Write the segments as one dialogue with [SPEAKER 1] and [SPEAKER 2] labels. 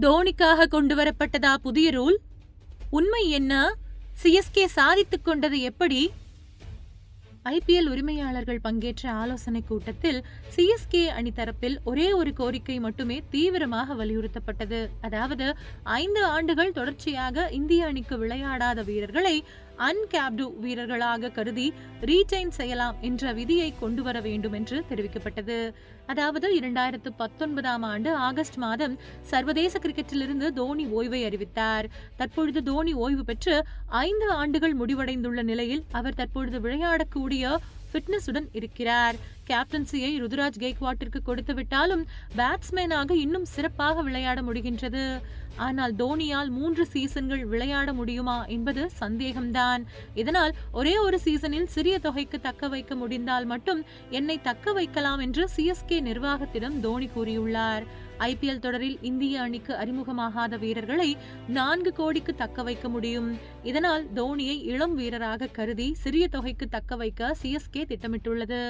[SPEAKER 1] தோனிக்காக கொண்டு வரப்பட்டதா புதிய ரூல்? உண்மை என்ன? சிஎஸ்கே சாதித்துக் கொண்டது எப்படி? ஐபிஎல் உரிமையாளர்கள் பங்கேற்ற ஆலோசனை கூட்டத்தில் சிஎஸ்கே அணி தரப்பில் ஒரே ஒரு கோரிக்கை மட்டுமே தீவிரமாக வலியுறுத்தப்பட்டது. அதாவது ஐந்து ஆண்டுகள் தொடர்ச்சியாக இந்திய அணிக்கு விளையாடாத வீரர்களை அன்கேப்டு வீரர்களாக கருதி ரீடைன் செய்யலாம் என்ற விதியை கொண்டு வர வேண்டும் என்று தெரிவிக்கப்பட்டது. அதாவது இரண்டாயிரத்து பத்தொன்பதாம் ஆண்டு ஆகஸ்ட் மாதம் சர்வதேச கிரிக்கெட்டிலிருந்து தோனி ஓய்வை அறிவித்தார். தற்பொழுது தோனி ஓய்வு பெற்று ஐந்து ஆண்டுகள் முடிவடைந்துள்ள நிலையில் அவர் தற்பொழுது விளையாடக்கூடிய ஃபிட்னஸுடன் இருக்கிறார். கேப்டன்சியை ருதுராஜ் கெய்க்வாட்டிற்கு கொடுத்து விட்டாலும் பேட்ஸ்மேனாக இன்னும் சிறப்பாக விளையாட முடிகின்றது. ஆனால் தோனியால் மூன்று சீசன்கள் விளையாட முடியுமா என்பது சந்தேகம்தான். இதனால் ஒரே ஒரு சீசனில் சிறிய தொகைக்கு தக்க வைக்க முடிந்தால் மட்டும் என்னை தக்க வைக்கலாம் என்று சிஎஸ்கே நிர்வாகத்திடம் தோனி கூறியுள்ளார். ஐபிஎல் தொடரில் இந்திய அணிக்கு அறிமுகமாகாத வீரர்களை நான்கு கோடிக்கு தக்க வைக்க முடியும். இதனால் தோனியை இளம் வீரராக கருதி சிறிய தொகைக்கு தக்க வைக்க சிஎஸ்கே திட்டமிட்டுள்ளது.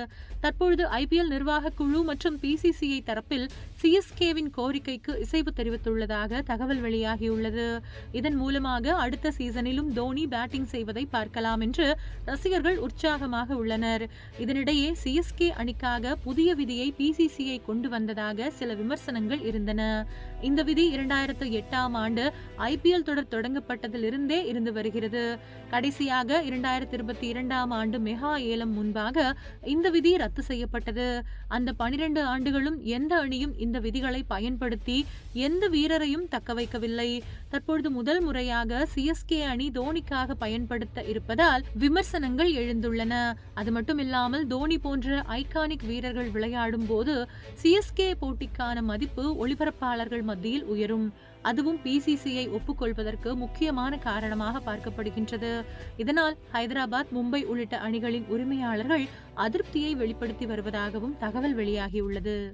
[SPEAKER 1] தற்பொழுது ஐபிஎல் நிர்வாக குழு மற்றும் பிசிசிஐ தரப்பில் சிஎஸ்கேவின் கோரிக்கைக்கு இசைவு தெரிவித்துள்ளதாக தகவல் வெளியாகியுள்ளது. இதன் மூலமாக அடுத்த சீசனிலும் தோனி பேட்டிங் செய்வதை பார்க்கலாம் என்று ரசிகர்கள் உற்சாகமாக உள்ளனர். இதனிடையே சிஎஸ்கே அணிக்காக புதிய விதியை பிசிசிஐ கொண்டு வந்ததாக சில விமர்சனங்கள் இருந்தன. இந்த விதி இரண்டாயிரத்து எட்டாம் ஆண்டு ஐபிஎல் தொடர் தொடங்கப்பட்டதிலிருந்தே இருந்து வருகிறது. கடைசியாக இரண்டாயிரத்தி இருபத்தி இரண்டாம் ஆண்டு மெகா ஏலம் முன்பாக இந்த விதி ரத்து செய்யப்பட்டது. அந்த பனிரெண்டு ஆண்டுகளும் எந்த அணியும் இந்த விதிகளை பயன்படுத்தி எந்த வீரரையும் தக்க வைக்கவில்லை. தற்பொழுது முதல் முறையாக சிஎஸ்கே அணி தோனிக்காக பயன்படுத்த இருப்பதால் விமர்சனங்கள் எழுந்துள்ளன. அது மட்டும் இல்லாமல் தோனி போன்ற ஐகானிக் வீரர்கள் விளையாடும் போது சிஎஸ்கே போட்டிக்கான மதிப்பு ஒளிபரப்பாளர்கள் மத்தியில் உயரும். அதுவும் பிசிசிஐ ஒப்புக்கொள்வதற்கு முக்கியமான காரணமாக பார்க்கப்படுகின்றது. இதனால் ஹைதராபாத் மும்பை உள்ளிட்ட அணிகளின் உரிமையாளர்கள் அதிருப்தியை வெளிப்படுத்தி வருவதாகவும் தகவல் வெளியாகியுள்ளது.